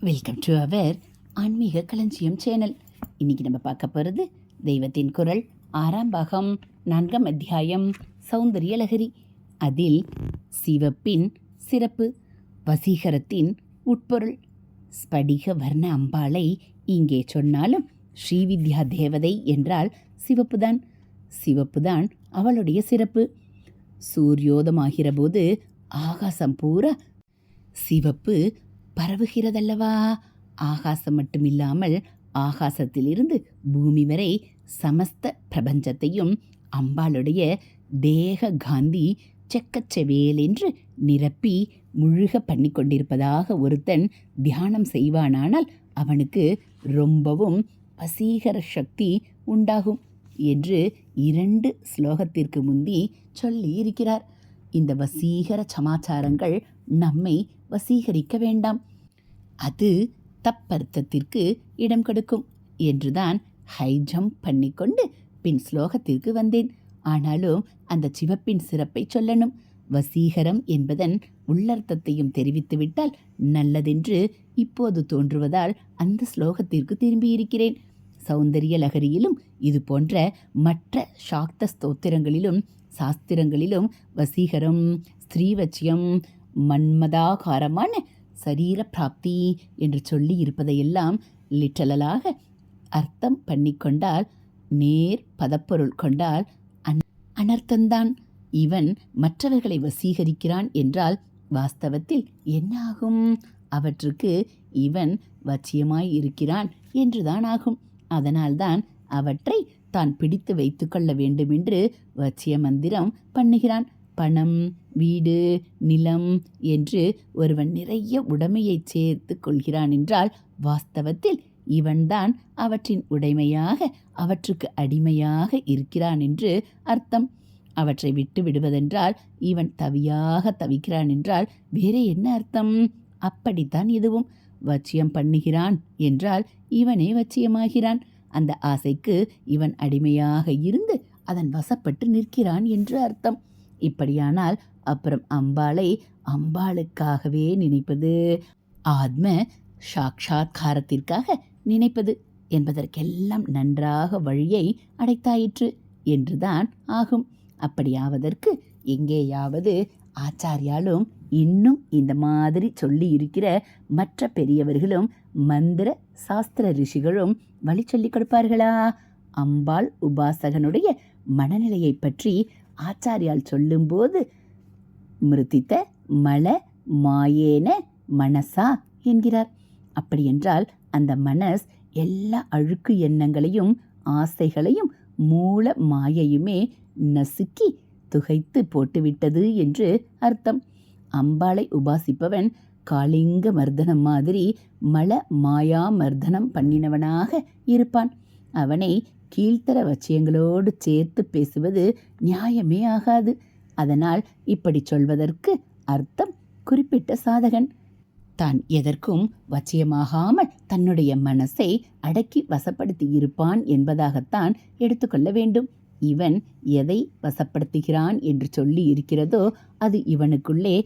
Welcome to our ஆன்மீக களஞ்சியம் channel இன்றைக்கி நம்ம பார்க்க போகிறது தெய்வத்தின் குரல் ஆறாம் பாகம் நான்காம் அத்தியாயம் சௌந்தரிய லகரி அதில் சிவப்பின் சிறப்பு வசீகரத்தின் உட்பொருள் ஸ்படிக வர்ண அம்பாளை இங்கே சொன்னாலும் ஸ்ரீவித்யா தேவதை என்றால் சிவப்புதான். சிவப்புதான் அவளுடைய சிறப்பு. சூரியோதமாகிற போது ஆகாசம் பூரா சிவப்பு பரவுகிறதல்லவா? ஆகாசம் மட்டுமில்லாமல் ஆகாசத்திலிருந்து பூமி வரை சமஸ்த பிரபஞ்சத்தையும் அம்பாளுடைய தேக காந்தி செக்கச்செவேலென்று நிரப்பி முழுக பண்ணி கொண்டிருப்பதாக ஒருத்தன் தியானம் செய்வானானால் அவனுக்கு ரொம்பவும் வசீகர சக்தி உண்டாகும் என்று இரண்டு ஸ்லோகத்திற்கு முந்தி சொல்லி இருக்கிறார் இந்த வசீகர சமாச்சாரங்கள் நம்மை வசீகரிக்க வேண்டாம். அது தப்பர்த்தத்திற்கு இடம் கொடுக்கும் என்றுதான் ஹை ஜம்ப் பண்ணிக்கொண்டு பின் ஸ்லோகத்திற்கு வந்தேன். ஆனாலும் அந்த சிவப்பின் சிறப்பை சொல்லணும். வசீகரம் என்பதன் உள்ளர்த்தத்தையும் தெரிவித்துவிட்டால் நல்லதென்று இப்போது தோன்றுவதால் அந்த ஸ்லோகத்திற்கு திரும்பியிருக்கிறேன். சௌந்தரிய லகரியிலும் இது போன்ற மற்ற சாக்த ஸ்தோத்திரங்களிலும் சாஸ்திரங்களிலும் வசீகரம் ஸ்ரீவச்சியம் மன்மதாகாரமான சரீர பிராப்தி என்று சொல்லி இருப்பதையெல்லாம் லிட்டலலாக அர்த்தம் பண்ணிக்கொண்டால் நேர் பதப்பொருள் கொண்டால் அன் அனர்த்தந்தான். இவன் மற்றவர்களை வசீகரிக்கிறான் என்றால் வாஸ்தவத்தில் என்னாகும்? அவற்றுக்கு இவன் வச்சியமாய் இருக்கிறான் என்றுதான் ஆகும். அதனால்தான் அவற்றை தான் பிடித்து வைத்துக்கொள்ள வேண்டுமென்று வச்சிய மந்திரம் பண்ணுகிறான். பணம் வீடு நிலம் என்று ஒருவன் நிறைய உடைமையை சேர்த்து கொள்கிறான் என்றால் வாஸ்தவத்தில் இவன்தான் அவற்றின் உடைமையாக அவற்றுக்கு அடிமையாக இருக்கிறான் என்று அர்த்தம். அவற்றை விட்டு விடுவதென்றால் இவன் தவியாக தவிக்கிறான் என்றால் வேறு என்ன அர்த்தம்? அப்படித்தான் இதுவும் வச்சியம் பண்ணுகிறான் என்றால் இவனே வச்சியமாகிறான். அந்த ஆசைக்கு இவன் அடிமையாக இருந்து அதன் வசப்பட்டு நிற்கிறான் என்று அர்த்தம். இப்படியானால் அப்புறம் அம்பாளை அம்பாளுக்காகவே நினைப்பது ஆத்ம சாட்சா்காரத்திற்காக நினைப்பது என்பதற்கெல்லாம் நன்றாக வழியை அடைத்தாயிற்று என்றுதான் ஆகும். அப்படியாவதற்கு எங்கேயாவது ஆச்சாரியாலும் இன்னும் இந்த மாதிரி சொல்லி இருக்கிற மற்ற பெரியவர்களும் மந்திர சாஸ்திர ரிஷிகளும் வழி சொல்லிக் கொடுப்பார்களா? அம்பாள் உபாசகனுடைய மனநிலையை பற்றி ஆச்சாரியால் சொல்லும்போது மிருத்தித்த மல மாயேன மனசா? என்கிறார். அப்படியென்றால் அந்த மனஸ் எல்லா அழுக்கு எண்ணங்களையும் ஆசைகளையும் மூல மாயையுமே நசுக்கி துகைத்து போட்டுவிட்டது என்று அர்த்தம். அம்பாளை உபாசிப்பவன் காளிங்க மர்தனம் மாதிரி மல மாயா மர்தனம் பண்ணினவனாக இருப்பான். அவனை கீழ்த்தர வச்சியங்களோடு சேர்த்து பேசுவது நியாயமே ஆகாது. அதனால் இப்படி சொல்வதற்கு அர்த்தம் குறிப்பிட்ட சாதகன். தான் எதற்கும் வச்சியமாகாமல் தன்னுடைய மனசை அடக்கி வசப்படுத்தி இருப்பான் என்பதாகத்தான் எடுத்துக்கொள்ள வேண்டும். இவன் எதை வசப்படுத்துகிறான் என்று சொல்லி இருக்கிறதோ அது இவனுக்குள்ளே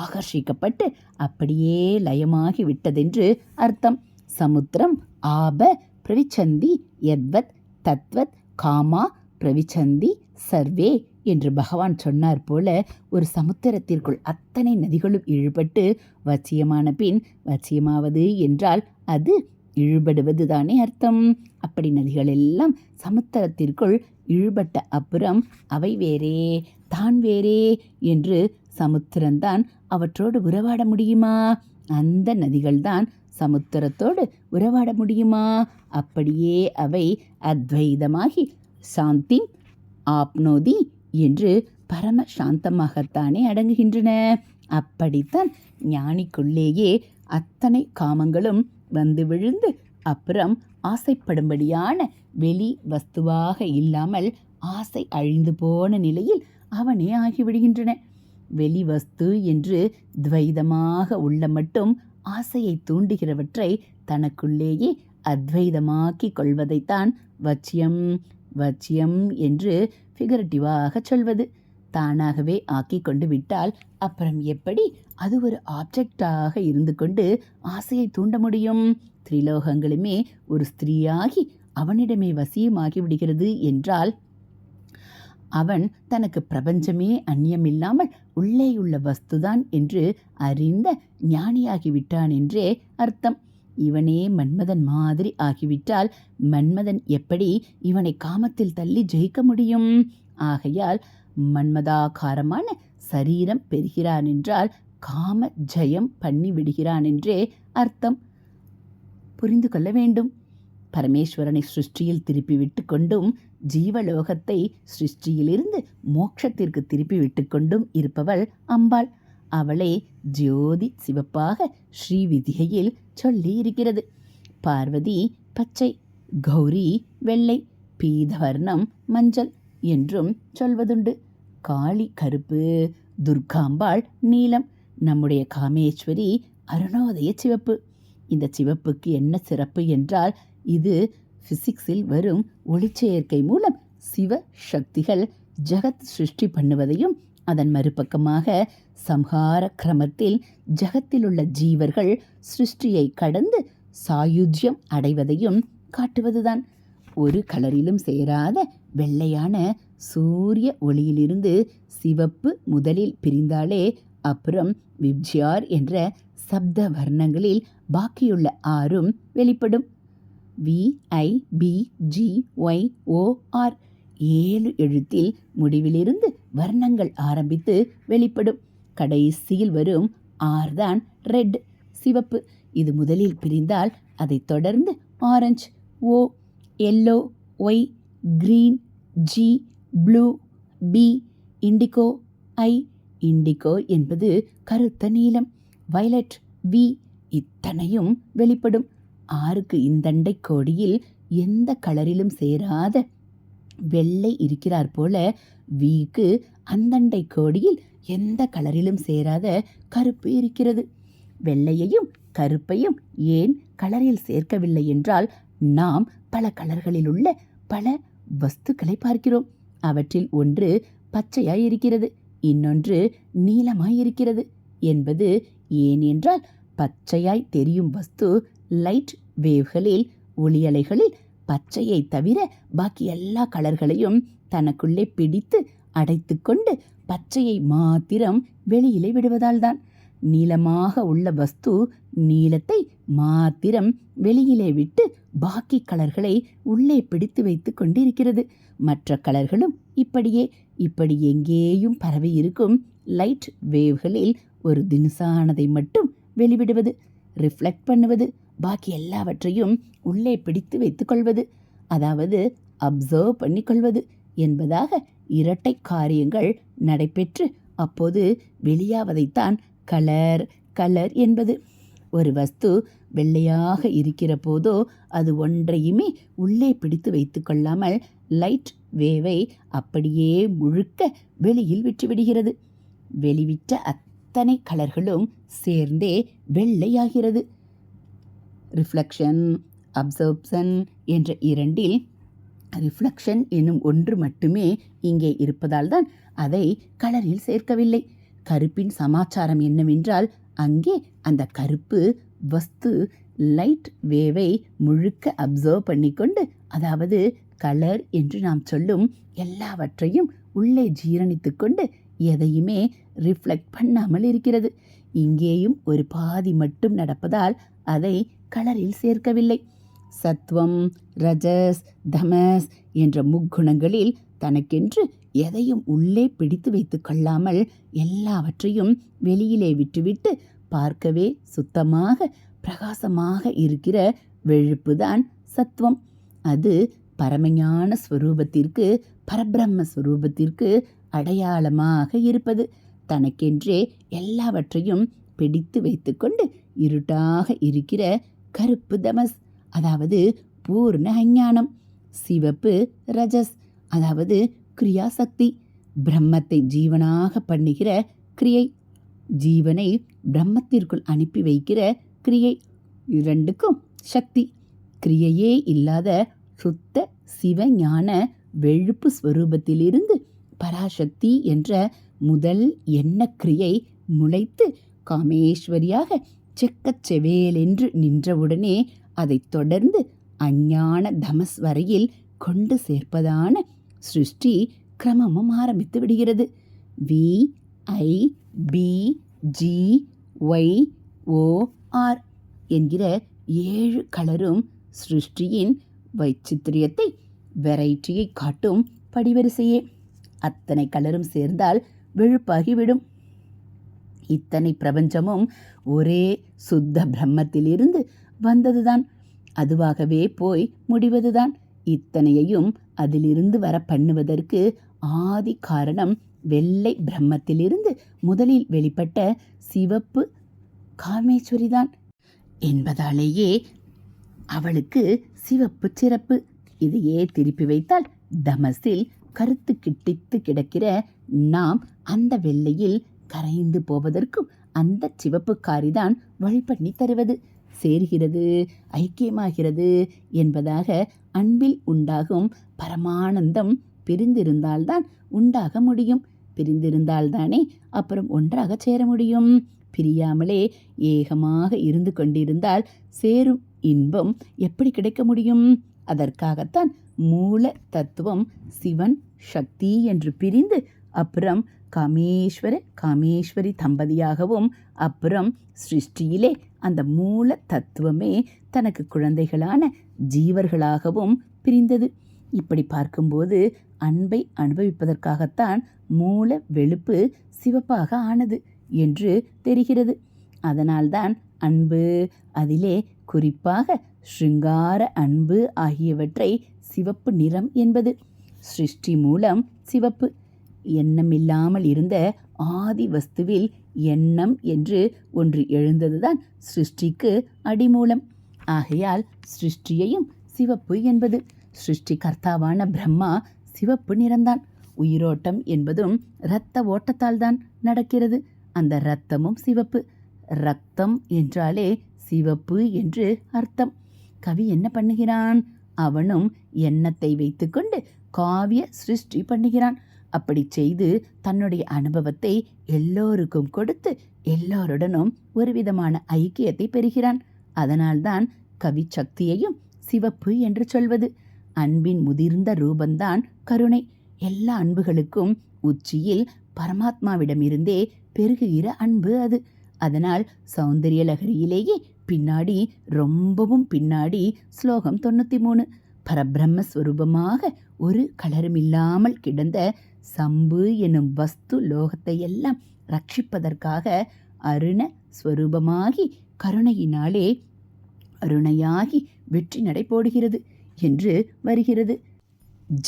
ஆகர்ஷிக்கப்பட்டு அப்படியே லயமாகி விட்டதென்று அர்த்தம். சமுத்திரம் ஆப பிரவிச்சந்தி எத்வத் தத்வத் காமா பிரவிச்சந்தி சர்வே என்று பகவான் சொன்னார் போல ஒரு சமுத்திரத்திற்குள் அத்தனை நதிகளும் இழுபட்டு வச்சியமான பின் வச்சியமாவது என்றால் அது இழுபடுவது தானே அர்த்தம். அப்படி நதிகள் எல்லாம் சமுத்திரத்திற்குள் இழுபட்ட அப்புறம் அவை வேறே தான் வேறே என்று சமுத்திரம்தான் அவற்றோடு உறவாட முடியுமா? அந்த நதிகள்தான் சமுத்திரத்தோடு உறவாட முடியுமா? அப்படியே அவை அத்வைதமாகி சாந்தி ஆப்னோதி என்று பரம சாந்தமாகத்தானே அடங்குகின்றன. அப்படித்தான் ஞானிக்குள்ளேயே அத்தனை காமங்களும் வந்து விழுந்து அப்புறம் ஆசைப்படும்படியான வெளி வஸ்துவாக இல்லாமல் ஆசை அழிந்து போன நிலையில் அவனே ஆகிவிடுகின்றன. வெளி வஸ்து என்று துவைதமாக உள்ள மட்டும் ஆசையை தூண்டுகிறவற்றை தனக்குள்ளேயே அத்வைதமாக்கி கொள்வதைத்தான் வச்சியம் வச்சியம் என்று ஃபிகரட்டிவாக சொல்வது. தானாகவே ஆக்கி கொண்டு விட்டால் அப்புறம் எப்படி அது ஒரு ஆப்ஜெக்டாக இருந்து கொண்டு ஆசையை தூண்ட முடியும்? திரிலோகங்களுமே ஒரு ஸ்திரீயாகி அவனிடமே வசியமாகி விடுகிறது என்றால் அவன் தனக்கு பிரபஞ்சமே அந்நியமில்லாமல் உள்ளேயுள்ள வஸ்துதான் என்று அறிந்த ஞானியாகிவிட்டான் என்றே அர்த்தம். இவனே மன்மதன் மாதிரி ஆகிவிட்டால் மன்மதன் எப்படி இவனை காமத்தில் தள்ளி ஜெயிக்க முடியும்? ஆகையால் மன்மதாகாரமான சரீரம் பெறுகிறான் என்றால் காம ஜெயம் பண்ணி விடுகிறான் என்றே அர்த்தம். புரிந்து கொள்ள வேண்டும். பரமேஸ்வரனை சிருஷ்டியில் திருப்பி விட்டு கொண்டும் ஜீவலோகத்தை சிருஷ்டியிலிருந்து மோட்சத்திற்கு திருப்பி விட்டுக்கொண்டும் இருப்பவள் அம்பாள். அவளே ஜோதி சிவப்பாக ஸ்ரீவிதிகையில் சொல்லியிருக்கிறது. பார்வதி பச்சை கௌரி வெள்ளை பீதவர்ணம் மஞ்சள் என்றும் சொல்வதுண்டு. காளி கருப்பு துர்காம்பாள் நீலம் நம்முடைய காமேஸ்வரி அருணோதய சிவப்பு. இந்த சிவப்புக்கு என்ன சிறப்பு என்றால் இது ஃபிசிக்ஸில் வரும் ஒளிச்சேர்க்கை மூலம் சிவ சக்திகள் ஜகத் சிருஷ்டி பண்ணுவதையும் அதன் மறுபக்கமாக சம்ஹார கிரமத்தில் ஜகத்தில் உள்ள ஜீவர்கள் சிருஷ்டியை கடந்து சாயுஜ்யம் அடைவதையும் காட்டுவதுதான். ஒரு கலரிலும் சேராத வெள்ளையான சூரிய ஒளியிலிருந்து சிவப்பு முதலில் பிரிந்தாலே அப்புறம் விப்ஜியார் என்ற சப்த வர்ணங்களில் பாக்கியுள்ள ஆறும் வெளிப்படும். விஐபிஜிஒய்ஓஆர் ஏழு எழுத்தில் முடிவிலிருந்து வர்ணங்கள் ஆரம்பித்து வெளிப்படும். கடைசியில் வரும் ஆர் தான் ரெட் சிவப்பு. இது முதலில் பிரிந்தால் அதைத் தொடர்ந்து orange O yellow Y green G blue B indigo I indigo என்பது கருத்த நீலம் வயலட் வி இத்தனையும் வெளிப்படும். ஆறுக்கு இந்தண்டை கோடியில் எந்த கலரிலும் சேராத வெள்ளை இருக்கிறார் போல வீக்கு அந்தண்டை கோடியில் எந்த கலரிலும் சேராத கருப்பு இருக்கிறது. வெள்ளையையும் கருப்பையும் ஏன் கலரில் சேர்க்கவில்லை என்றால் நாம் பல கலர்களில் உள்ள பல வஸ்துக்களை பார்க்கிறோம். அவற்றில் ஒன்று பச்சையாய் இருக்கிறது இன்னொன்று நீளமாய் இருக்கிறது என்பது ஏன் என்றால் பச்சையாய் தெரியும் வஸ்து லைட் வேவ்களில் ஒளியலைகளில் பச்சையை தவிர பாக்கி எல்லா கலர்களையும் தனக்குள்ளே பிடித்து அடைத்துக்கொண்டு பச்சையை மாத்திரம் வெளியிலே விடுவதால்தான். நீளமாக உள்ள வஸ்து நீளத்தை மாத்திரம் வெளியிலே விட்டு பாக்கி கலர்களை உள்ளே பிடித்து வைத்து கொண்டிருக்கிறது. மற்ற கலர்களும் இப்படியே இப்படி எங்கேயும் பரவி இருக்கும் லைட் வேவ்களில் ஒரு தினுசானதை மட்டும் வெளிவிடுவது ரிஃப்ளெக்ட் பண்ணுவது பாக்கி எல்லாவற்றையும் உள்ளே பிடித்து வைத்துக்கொள்வது அதாவது அப்சர்வ் பண்ணிக்கொள்வது என்பதாக இரட்டை காரியங்கள் நடைபெற்று அப்போது வெளியாவதைத்தான் கலர் கலர் என்பது. ஒரு வஸ்து வெள்ளையாக இருக்கிற போதோ அது ஒன்றையுமே உள்ளே பிடித்து வைத்து கொள்ளாமல் லைட் வேவை அப்படியே முழுக்க வெளியில் விட்டுவிடுகிறது. வெளிவிட்ட அத்தனை கலர்களும் சேர்ந்தே வெள்ளையாகிறது. ரிஃப்ளெக்ஷன் அப்சர்ப்ஷன் என்ற இரண்டில் ரிஃப்ளெக்ஷன் என்னும் ஒன்று மட்டுமே இங்கே இருப்பதால் தான் அதை கலரில் சேர்க்கவில்லை. கருப்பின் சமாச்சாரம் என்னவென்றால் அங்கே அந்த கருப்பு வஸ்து லைட் வேவை முழுக்க அப்சர்வ் பண்ணிக்கொண்டு அதாவது கலர் என்று நாம் சொல்லும் எல்லாவற்றையும் உள்ளே ஜீரணித்து கொண்டு எதையுமே ரிஃப்ளெக்ட் பண்ணாமல் இருக்கிறது. இங்கேயும் ஒரு பாதி மட்டும் நடப்பதால் அதை கலரில் சேர்க்கவில்லை. சத்வம் ரஜஸ் தமஸ் என்ற முக்குணங்களில் தனக்கென்று எதையும் உள்ளே பிடித்து வைத்து கொள்ளாமல் எல்லாவற்றையும் வெளியிலே விட்டுவிட்டு பார்க்கவே சுத்தமாக பிரகாசமாக இருக்கிற வெழுப்புதான் சத்துவம் அது பரமஞான ஸ்வரூபத்திற்கு பரபிரம்ம ஸ்வரூபத்திற்கு அடையாளமாக இருப்பது. தனக்கென்றே எல்லாவற்றையும் பிடித்து வைத்துக்கொண்டு இருட்டாக இருக்கிற கருப்பு தமஸ் அதாவது பூர்ண அஞ்ஞானம் சிவப்பு ரஜஸ் அதாவது கிரியாசக்தி பிரம்மத்தை ஜீவனாக பண்ணுகிற கிரியை ஜீவனை பிரம்மத்திற்குள் அனுப்பி வைக்கிற கிரியை இரண்டுக்கும் சக்தி. கிரியையே இல்லாத சுத்த சிவஞான வெழுப்பு ஸ்வரூபத்திலிருந்து பராசக்தி என்ற முதல் எண்ணக்கிரியை முளைத்து காமேஸ்வரியாக செக்கச் செவேலென்று நின்றவுடனே அதைத் தொடர்ந்து அஞ்ஞான தமஸ் வரையில் கொண்டு சேர்ப்பதான சிருஷ்டி கிரமமும் ஆரம்பித்து விடுகிறது. V I B G Y O R என்கிற ஏழு கலரும் சிருஷ்டியின் வைச்சித்திரியத்தை வெரைட்டியை காட்டும் படிவரிசையே. அத்தனை கலரும் சேர்ந்தால் விழுப்பாகிவிடும். இத்தனை பிரபஞ்சமும் ஒரே சுத்த பிரம்மத்திலிருந்து வந்ததுதான். அதுவாகவே போய் முடிவதுதான். இத்தனையையும் அதிலிருந்து வர பண்ணுவதற்கு ஆதி காரணம் வெள்ளை பிரம்மத்திலிருந்து முதலில் வெளிப்பட்ட சிவப்பு காமேஸ்வரிதான் என்பதாலேயே அவளுக்கு சிவப்பு சிறப்பு. இதையே திருப்பி வைத்தால் தமசில் கருத்து கிட்டித்து கிடக்கிற நாம் அந்த வெள்ளையில் கரைந்து போவதற்கும் அந்த சிவப்புக்காரிதான் வழி பண்ணி தருவது. சேர்கிறது ஐக்கியமாகிறது என்பதாக அன்பில் உண்டாகும் பரமானந்தம் பிரிந்திருந்தால்தான் உண்டாக முடியும். பிரிந்திருந்தால்தானே அப்புறம் ஒன்றாக சேர முடியும். பிரியாமலே ஏகமாக இருந்து கொண்டிருந்தால் சேரும் இன்பம் எப்படி கிடைக்க முடியும்? அதற்காகத்தான் மூல தத்துவம் சிவன் சக்தி என்று பிரிந்து அப்புறம் காமேஸ்வர காமேஸ்வரி தம்பதியாகவும் அப்புறம் சிருஷ்டியிலே அந்த மூல தத்துவமே தனக்கு குழந்தைகளான ஜீவர்களாகவும் பிரிந்தது. இப்படி பார்க்கும்போது அன்பை அனுபவிப்பதற்காகத்தான் மூல வெளுப்பு சிவப்பாக ஆனது என்று தெரிகிறது. அதனால்தான் அன்பு அதிலே குறிப்பாக ஸ்ருங்கார அன்பு ஆகியவற்றை சிவப்பு நிறம் என்பது சிருஷ்டி மூலம் சிவப்பு. எண்ணமில்லாமல் இருந்த ஆதி வஸ்துவில் எண்ணம் என்று ஒன்று எழுந்ததுதான் சிருஷ்டிக்கு அடிமூலம். ஆகையால் சிருஷ்டியையும் சிவப்பு என்பது. சிருஷ்டி கர்த்தாவான பிரம்மா சிவப்பு நிறந்தான் உயிரோட்டம் என்பதும் இரத்த ஓட்டத்தால் தான் நடக்கிறது. அந்த இரத்தமும் சிவப்பு. ரத்தம் என்றாலே சிவப்பு என்று அர்த்தம். கவி என்ன பண்ணுகிறான்? அவனும் எண்ணத்தை வைத்துக்கொண்டு காவிய சிருஷ்டி பண்ணுகிறான். அப்படி செய்து தன்னுடைய அனுபவத்தை எல்லோருக்கும் கொடுத்து எல்லோருடனும் ஒரு விதமான ஐக்கியத்தை பெறுகிறான். அதனால்தான் கவி சக்தியையும் சிவப்பு என்று சொல்வது. அன்பின் முதிர்ந்த ரூபந்தான் கருணை. எல்லா அன்புகளுக்கும் உச்சியில் பரமாத்மாவிடமிருந்தே பெருகுகிற அன்பு அது. அதனால் சௌந்தரிய லகரியிலேயே பின்னாடி ரொம்பவும் பின்னாடி ஸ்லோகம் தொண்ணூற்றி மூணு பரபிரம்மஸ்வரூபமாக ஒரு கலருமில்லாமல் கிடந்த சம்பு எனும் வஸ்து லோகத்தை எல்லாம் ரட்சிப்பதற்காக அருண ஸ்வரூபமாகி கருணையினாலே அருணையாகி வெற்றி நடை போடுகிறது என்று வருகிறது.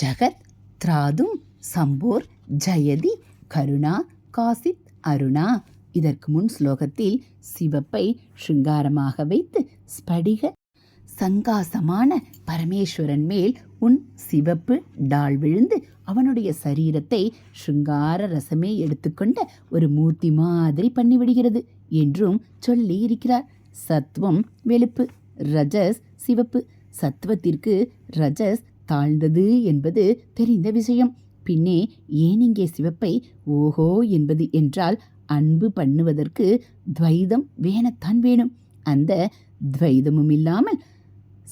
ஜகத் திராதும் சம்போர் ஜெயதி கருணா காசித் அருணா இதற்கு முன் ஸ்லோகத்தில் சிவப்பை சிருங்காரமாக வைத்து ஸ்படிக சங்காசமான பரமேஸ்வரன் மேல் உன் சிவப்பு டால் விழுந்து அவனுடைய சரீரத்தை சிருங்கார ரசமே எடுத்துக்கொண்ட ஒரு மூர்த்தி மாதிரி பண்ணிவிடுகிறது என்றும் சொல்லி இருக்கிறார் சத்துவம் வெளுப்பு ரஜஸ் சிவப்பு. சத்துவத்திற்கு ரஜஸ் தாழ்ந்தது என்பது தெரிந்த விஷயம். பின்னே ஏன் இங்கே சிவப்பை? ஓஹோ என்பது என்றால் அன்பு பண்ணுவதற்கு துவைதம் வேணத்தான் வேணும். அந்த துவைதமும் இல்லாமல்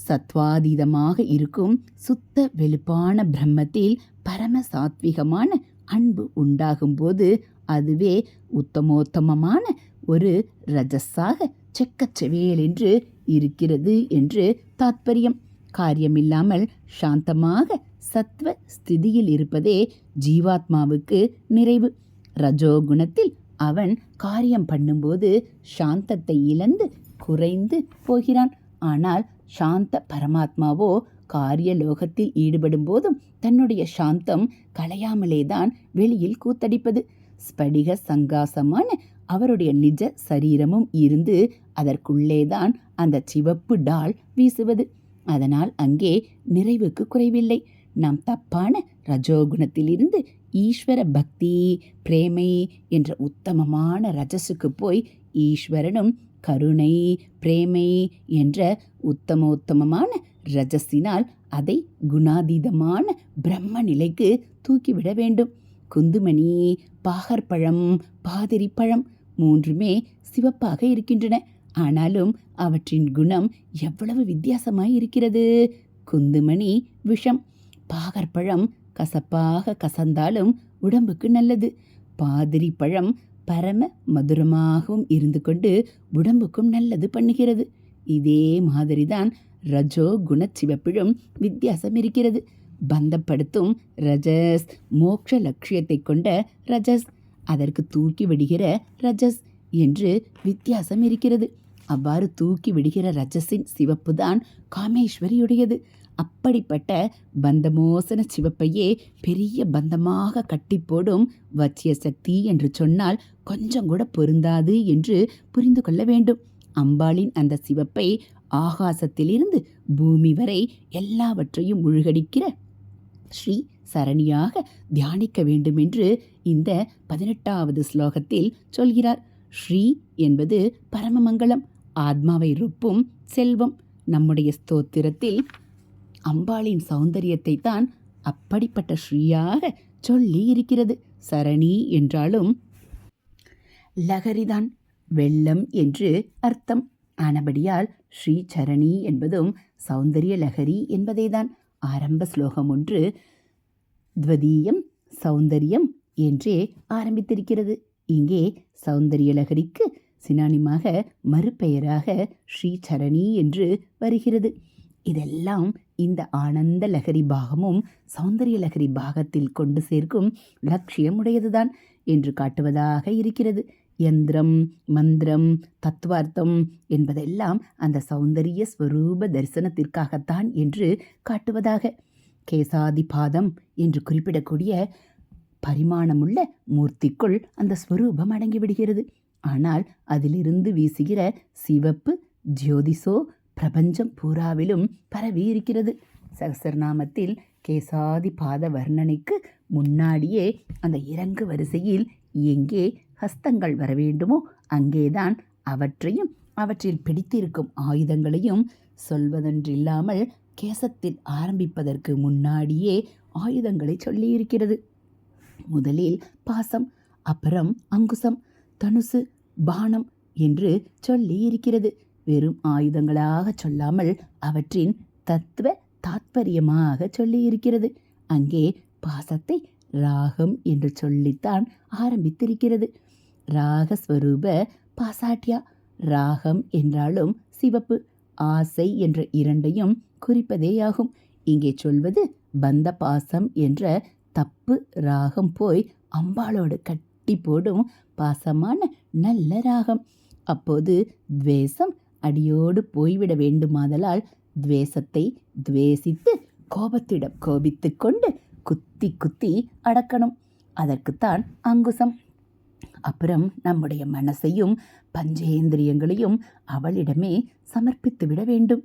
சத்வாதீதமாக இருக்கும் சுத்த வெளுப்பான பிரம்மத்தில் பரம சாத்விகமான அன்பு உண்டாகும்போது அதுவே உத்தமோத்தமமான ஒரு ரஜஸாக செக்கச்செவேலென்று இருக்கிறது என்று தாத்பரியம். காரியமில்லாமல் சாந்தமாக சத்வ ஸ்திதியில் இருப்பதே ஜீவாத்மாவுக்கு நிறைவு. ரஜோகுணத்தில் அவன் காரியம் பண்ணும்போது சாந்தத்தை இழந்து குறைந்து போகிறான். ஆனால் சாந்த பரமாத்மாவோ காரிய லோகத்தில் ஈடுபடும் போதும் தன்னுடைய சாந்தம் களையாமலேதான் வெளியில் கூத்தடிப்பது. ஸ்படிக சங்காசமான அவருடைய நிஜ சரீரமும் இருந்து அதற்குள்ளேதான் அந்த சிவப்பு டால் வீசுவது. அதனால் அங்கே நிறைவுக்கு குறைவில்லை. நாம் தப்பான ரஜோகுணத்திலிருந்து ஈஸ்வர பக்தி பிரேமை என்ற உத்தமமான ரஜசுக்கு போய் ஈஸ்வரனும் கருணை பிரேமை என்ற உத்தமோத்தமமான ரஜஸினால் அதை குணாதீதமான பிரம்ம நிலைக்கு தூக்கிவிட வேண்டும். குந்துமணி பாகற்பழம் பாதிரி பழம் மூன்றுமே சிவப்பாக இருக்கின்றன. ஆனாலும் அவற்றின் குணம் எவ்வளவு வித்தியாசமாய் இருக்கிறது குந்துமணி விஷம் பாகற்பழம் கசப்பாக கசந்தாலும் உடம்புக்கு நல்லது. பாதிரி பழம் பரம மதுரமாகவும் இருந்து கொண்டு உடம்புக்கும் நல்லது பண்ணுகிறது. இதே மாதிரிதான் ரஜோ குணச்சிவப்பிலும் வித்தியாசம் இருக்கிறது. பந்தப்படுத்தும் ரஜஸ் மோட்ச லட்சியத்தை கொண்ட ரஜஸ் அதற்கு தூக்கி விடுகிற ரஜஸ் என்று வித்தியாசம் இருக்கிறது. அவ்வாறு தூக்கி விடுகிற ரஜஸின் சிவப்பு தான் காமேஸ்வரியுடையது. அப்படிப்பட்ட பந்தமோசன சிவப்பையே பெரிய பந்தமாக கட்டி போடும் வச்சிய சக்தி என்று சொன்னால் கொஞ்சம் கூட பொருந்தாது என்று புரிந்து கொள்ள வேண்டும். அம்பாளின் அந்த சிவப்பை ஆகாசத்திலிருந்து பூமி வரை எல்லாவற்றையும் முழுகடிக்கிற ஸ்ரீ சரணியாக தியானிக்க வேண்டும் என்று இந்த பதினெட்டாவது ஸ்லோகத்தில் சொல்கிறார். ஸ்ரீ என்பது பரமமங்கலம் ஆத்மாவை ரொப்பும் செல்வம். நம்முடைய ஸ்தோத்திரத்தில் அம்பாளின் சௌந்தரியத்தை தான் அப்படிப்பட்ட ஸ்ரீயாக சொல்லி இருக்கிறது. சரணி என்றாலும் லகரிதான் வெள்ளம் என்று அர்த்தம். ஆனபடியால் ஸ்ரீ சரணி என்பதும் சௌந்தரிய லகரி என்பதேதான். ஆரம்ப ஸ்லோகம் ஒன்று துவதீயம் சௌந்தரியம் என்றே ஆரம்பித்திருக்கிறது. இங்கே சௌந்தரிய லகரிக்கு சினானிமாக மறுபெயராக ஸ்ரீ சரணி என்று வருகிறது. இதெல்லாம் இந்த ஆனந்த லகரி பாகமும் சௌந்தரிய லகரி பாகத்தில் கொண்டு சேர்க்கும் லட்சியம் உடையதுதான் என்று காட்டுவதாக இருக்கிறது. யந்திரம் மந்திரம் தத்துவார்த்தம் என்பதெல்லாம் அந்த சௌந்தரிய ஸ்வரூப தரிசனத்திற்காகத்தான் என்று காட்டுவதாக. கேசாதிபாதம் என்று குறிப்பிடக்கூடிய பரிமாணமுள்ள மூர்த்திக்குள் அந்த ஸ்வரூபம் அடங்கிவிடுகிறது. ஆனால் அதிலிருந்து வீசுகிற சிவப்பு ஜோதிசோ பிரபஞ்சம் பூராவிலும் பரவி இருக்கிறது சகசரநாமத்தில் கேசாதி பாத வர்ணனைக்கு முன்னாடியே அந்த இறங்கு வரிசையில் எங்கே ஹஸ்தங்கள் வர வேண்டுமோ அங்கேதான் அவற்றையும் அவற்றில் பிடித்திருக்கும் ஆயுதங்களையும் சொல்வதென்றில்லாமல் கேசத்தில் ஆரம்பிப்பதற்கு முன்னாடியே ஆயுதங்களை சொல்லியிருக்கிறது. முதலில் பாசம் அப்புறம் அங்குசம் தனுசு பானம் என்று சொல்லி இருக்கிறது வெறும் ஆயுதங்களாக சொல்லாமல் அவற்றின் தத்துவ தாத்பரியமாக சொல்லி இருக்கிறது அங்கே பாசத்தை ராகம் என்று சொல்லித்தான் ஆரம்பித்திருக்கிறது. ராகஸ்வரூப பாசாட்டியா ராகம் என்றாலும் சிவப்பு ஆசை என்ற இரண்டையும் குறிப்பதேயாகும். இங்கே சொல்வது பந்த பாசம் என்ற தப்பு ராகம் போய் அம்பாளோடு கட்டி போடும் பாசமான நல்ல ராகம். அப்போது துவேஷம் அடியோடு போய்விட வேண்டுமாதலால் துவேஷத்தை துவேசித்து கோபத்திடம் கோபித்து கொண்டு குத்தி குத்தி அடக்கணும். அதற்குத்தான் அங்குசம். அப்புறம் நம்முடைய மனசையும் பஞ்சேந்திரியங்களையும் அவளிடமே சமர்ப்பித்து விட வேண்டும்.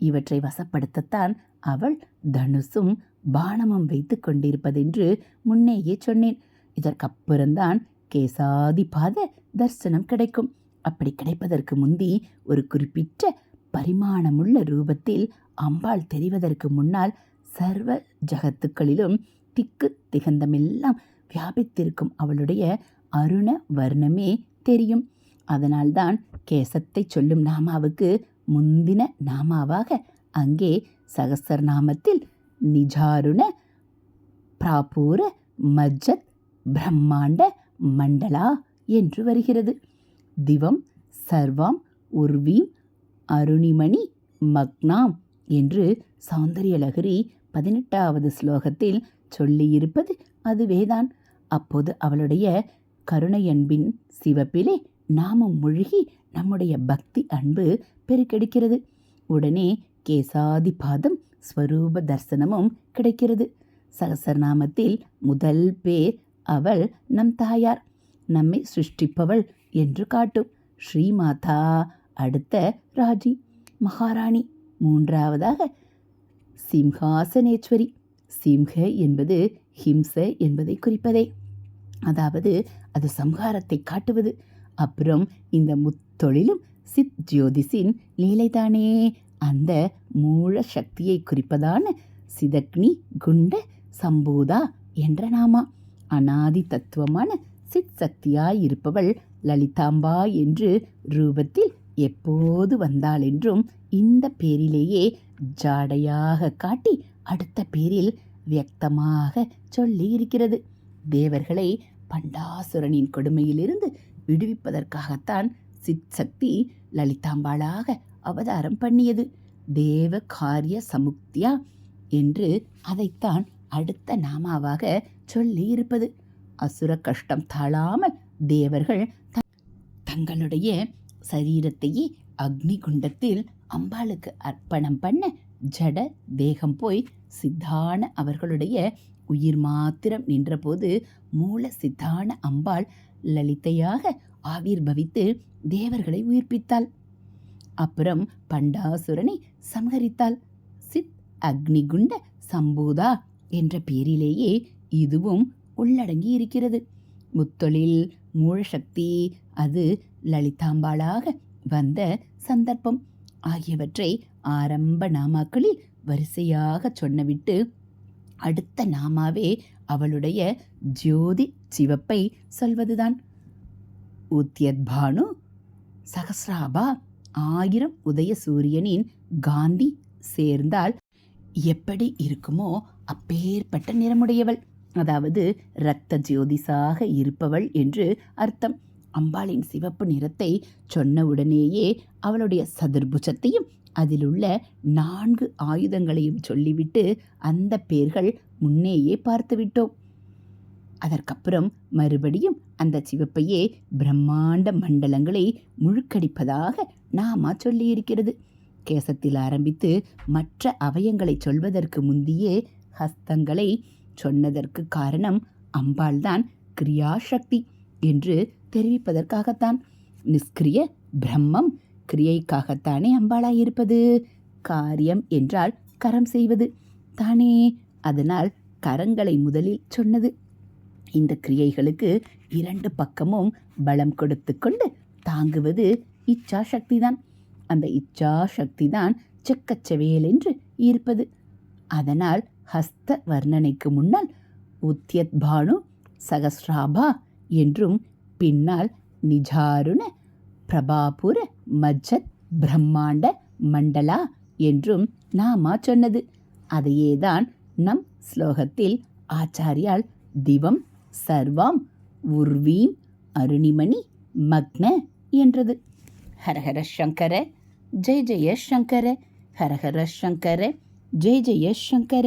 இவற்றை வசப்படுத்தத்தான் அவள் தனுசும் பானமும் வைத்து கொண்டிருப்பதென்று முன்னேயே சொன்னேன். இதற்கப்புறம்தான் கேசாதிபாத தரிசனம் கிடைக்கும். அப்படி கிடைப்பதற்கு முந்தி ஒரு குறிப்பிட்ட பரிமாணமுள்ள ரூபத்தில் அம்பாள் தெரிவதற்கு முன்னால் சர்வ ஜகத்துக்களிலும் திக்கு திகந்தமெல்லாம் வியாபித்திருக்கும் அவளுடைய அருண வர்ணமே தெரியும். அதனால்தான் கேசத்தை சொல்லும் நாமாவுக்கு முந்தின நாமாவாக அங்கே சகசர் நாமத்தில் நிஜாருண பிராபூர மஜ்ஜத் பிரம்மாண்ட மண்டலா என்று வருகிறது. திவம் சர்வாம் உர்வீம் அருணிமணி மக்னாம் என்று சௌந்தரியலகரி பதினெட்டாவது ஸ்லோகத்தில் சொல்லியிருப்பது அதுவேதான் அப்போது அவளுடைய கருணையன்பின் சிவப்பிலே நாமும் மூழ்கி நம்முடைய பக்தி அன்பு பெருக்கெடுக்கிறது. உடனே கேசாதிபாதம் ஸ்வரூப தரிசனமும் கிடைக்கிறது. சகசரநாமத்தில் முதல் பேர் அவள் நம் தாயார். நம்மை சிருஷ்டிப்பவள் என்று காட்டும். ஸ்ரீமாதா அடுத்த ராஜி. மகாராணி மூன்றாவதாக சிம்ஹாசனேஸ்வரி. சிம்ஹ என்பது ஹிம்ச என்பதை குறிப்பதே. அதாவது அது சம்ஹாரத்தை காட்டுவது. அப்புறம் இந்த முத்தொழிலும் சித் ஜோதிஷின் லீலைதானே. அந்த மூல சக்தியை குறிப்பதான சிதக்னி குண்ட சம்பூதா என்ற நாமா. அனாதி தத்துவமான சித் சக்தியாய் இருப்பவள் லலிதாம்பா என்று ரூபத்தில் எப்போது வந்தாள் என்றும் இந்த பேரிலேயே ஜாடையாக காட்டி அடுத்த பேரில் வியக்தமாக சொல்லி இருக்கிறது தேவர்களை பண்டாசுரனின் கொடுமையிலிருந்து விடுவிப்பதற்காகத்தான் சித் சக்தி லலிதாம்பாளாக அவதாரம் பண்ணியது. தேவ காரிய சமுக்தியா? என்று அதைத்தான் அடுத்த நாமாவாக சொல்லி இருப்பது அசுர கஷ்டம் தாழாமல் தேவர்கள் த- தங்களுடைய சரீரத்தையே அக்னி குண்டத்தில் அம்பாளுக்கு அர்ப்பணம் பண்ண ஜட தேகம் போய் சித்தான அவர்களுடைய உயிர் மாத்திரம் நின்றபோது மூல சித்தான அம்பாள் லலிதையாக ஆவிர்பவித்து தேவர்களை உயிர்ப்பித்தாள். அப்புறம் பண்டாசுரனை சம்ஹரித்தாள். சித் அக்னிகுண்ட சம்பூதா என்ற பேரிலேயே இதுவும் உள்ளடங்கி இருக்கிறது. முத்தொழில் மூழசக்தி அது லலிதாம்பாளாக வந்த சந்தர்ப்பம். ஆகியவற்றை ஆரம்ப நாமாக்களில் வரிசையாக சொன்னவிட்டு அடுத்த நாமாவே அவளுடைய ஜோதி சிவப்பை சொல்வதுதான். உத்யத்பானு சகசிராபா ஆயிரம் உதய சூரியனின் காந்தி சேர்ந்தால் எப்படி இருக்குமோ அப்பேற்பட்ட நிறமுடையவள். அதாவது இரத்த ஜோதிசாக இருப்பவள் என்று அர்த்தம். அம்பாளின் சிவப்பு நிறத்தை சொன்னவுடனேயே அவளுடைய சதுர்புஜத்தையும் அதிலுள்ள நான்கு ஆயுதங்களையும் சொல்லிவிட்டு அந்த பேர்கள் முன்னேயே பார்த்துவிட்டோம். அதற்கப்புறம் மறுபடியும் அந்த சிவப்பையே பிரம்மாண்ட மண்டலங்களை முழுக்கடிப்பதாக நாமா சொல்லியிருக்கிறது. கேசத்தில் ஆரம்பித்து மற்ற அவயங்களை சொல்வதற்கு முந்தியே ஹஸ்தங்களை சொன்னதற்கு காரணம் அம்பாள்தான் கிரியாசக்தி என்று தெரிவிப்பதற்காகத்தான். நிஷ்கிரிய பிரம்மம் கிரியைக்காகத்தானே அம்பாளாயிருப்பது. காரியம் என்றால் கரம் செய்வது. தானே அதனால் கரங்களை முதலில் சொன்னது. இந்த கிரியைகளுக்கு இரண்டு பக்கமும் பலம் கொடுத்து கொண்டு தாங்குவது இச்சா சக்தி தான் அந்த இச்சா சக்தி தான் செக்கச்செவேல் என்று இருப்பது அதனால் ஹஸ்த வர்ணனைக்கு முன்னால் உத்யத் பானு சகஸ்ராபா என்றும் பின்னால் நிஜாருண பிரபாபுர மஜ்ஜத் பிரம்மாண்ட மண்டலா என்றும் நாமா சொன்னது. அதையேதான் நம் ஸ்லோகத்தில் ஆச்சாரியால் திவம் சர்வாம் உர்வீம் அருணிமணி மக்ன என்றது. ஹரஹர சங்கர ஜெய ஜெய சங்கர ஹரஹர சங்கர ஜெய ஜெய சங்கர.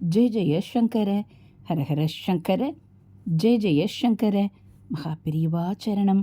ஜெய ஜெய சங்கர ஹரஹர சங்கர ஜெய ஜெய சங்கர மகாபிரிவா சரணம்.